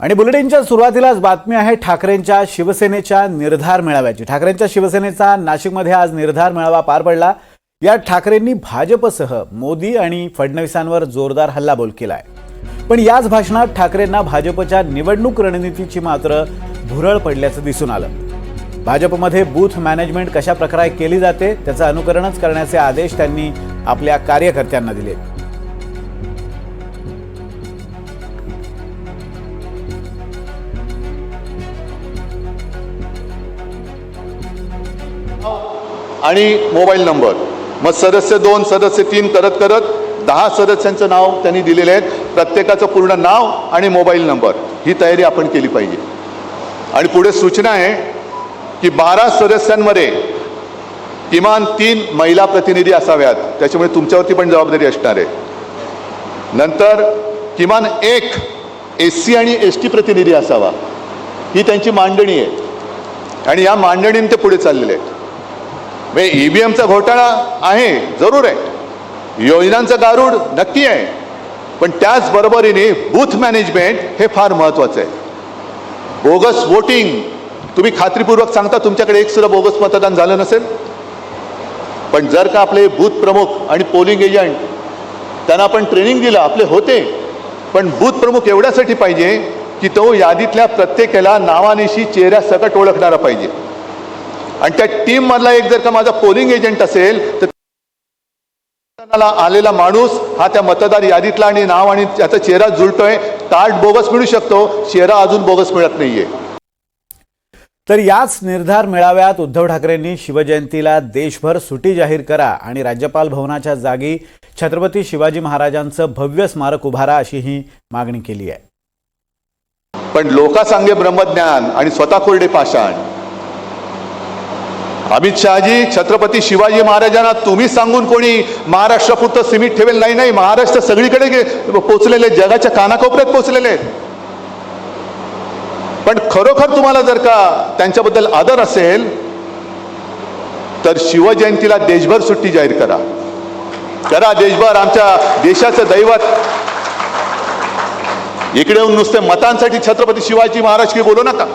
आणि बुलेटिनच्या सुरुवातीलाच बातमी आहे ठाकरेंच्या शिवसेनेच्या निर्धार मेळाव्याची. ठाकरेंच्या शिवसेनेचा नाशिकमध्ये आज निर्धार मेळावा पार पडला. यात ठाकरेंनी भाजपसह मोदी आणि फडणवीसांवर जोरदार हल्लाबोल केलाय. पण याच भाषणात ठाकरेंना भाजपच्या निवडणूक रणनीतीची मात्र भुरळ पडल्याचं दिसून आलं. भाजपमध्ये बूथ मॅनेजमेंट कशा प्रकारे केली जाते त्याचं अनुकरणच करण्याचे आदेश त्यांनी आपल्या कार्यकर्त्यांना दिले. आणि मोबाईल नंबर. मग सदस्य दोन सदस्य तीन करत करत दहा सदस्यांचं नाव त्यांनी दिलेले आहेत. प्रत्येकाचं पूर्ण नाव आणि मोबाईल नंबर. ही तयारी आपण केली पाहिजे. आणि पुढे सूचना आहे की बारा सदस्यांमध्ये किमान तीन महिला प्रतिनिधी असाव्यात. त्याच्यामुळे तुमच्यावरती पण जबाबदारी असणार आहे. नंतर किमान एक एस सी आणि एस टी प्रतिनिधी असावा. ही त्यांची मांडणी आहे. आणि या मांडणीने ते पुढे चाललेले आहेत. म्हणजे ईव्हीएमचा घोटाळा आहे जरूर आहे. योजनांचं गारूड नक्की आहे. पण त्याचबरोबरीने बूथ मॅनेजमेंट हे फार महत्त्वाचं आहे. बोगस वोटिंग तुम्ही खात्रीपूर्वक सांगता तुमच्याकडे एक सुद्धा बोगस मतदान झालं नसेल? पण जर का आपले बूथ प्रमुख आणि पोलिंग एजंट त्यांना आपण ट्रेनिंग दिलं आपले होते पण बूथ प्रमुख एवढ्यासाठी पाहिजे की तो यादीतल्या प्रत्येकाला नावानिशी चेहऱ्यासकट ओळखणारा पाहिजे. आणि त्या टीम मधला एक जर का माझा पोलिंग एजंट असेल तर आलेला माणूस हा त्या मतदार यादीतला आणि नाव आणि त्याचा चेहरा जुळतोय. कार्ड बोगस मिळू शकतो चेहरा अजून बोगस मिळत नाहीये. तर याच निर्धार मेळाव्यात उद्धव ठाकरेंनी शिवजयंतीला देशभर सुटी जाहीर करा आणि राज्यपाल भवनाच्या जागी छत्रपती शिवाजी महाराजांचं भव्य स्मारक उभारा अशी ही मागणी केली आहे. पण लोकासांगे ब्रह्मज्ञान आणि स्वतः कोरडे पाषाण. अमित शहाजी छत्रपती शिवाजी महाराजांना तुम्ही सांगून कोणी महाराष्ट्रापुरतं सीमित ठेवेल? नाही नाही महाराष्ट्र सगळीकडे पोचलेले जगाच्या कानाकोपऱ्यात पोचलेले आहेत. पण खरोखर तुम्हाला जर का त्यांच्याबद्दल आदर असेल तर शिवजयंतीला देशभर सुट्टी जाहीर करा. करा देशभर आमच्या देशाचं दैवत. इकडे येऊन नुसते मतांसाठी छत्रपती शिवाजी महाराज की बोलू नका.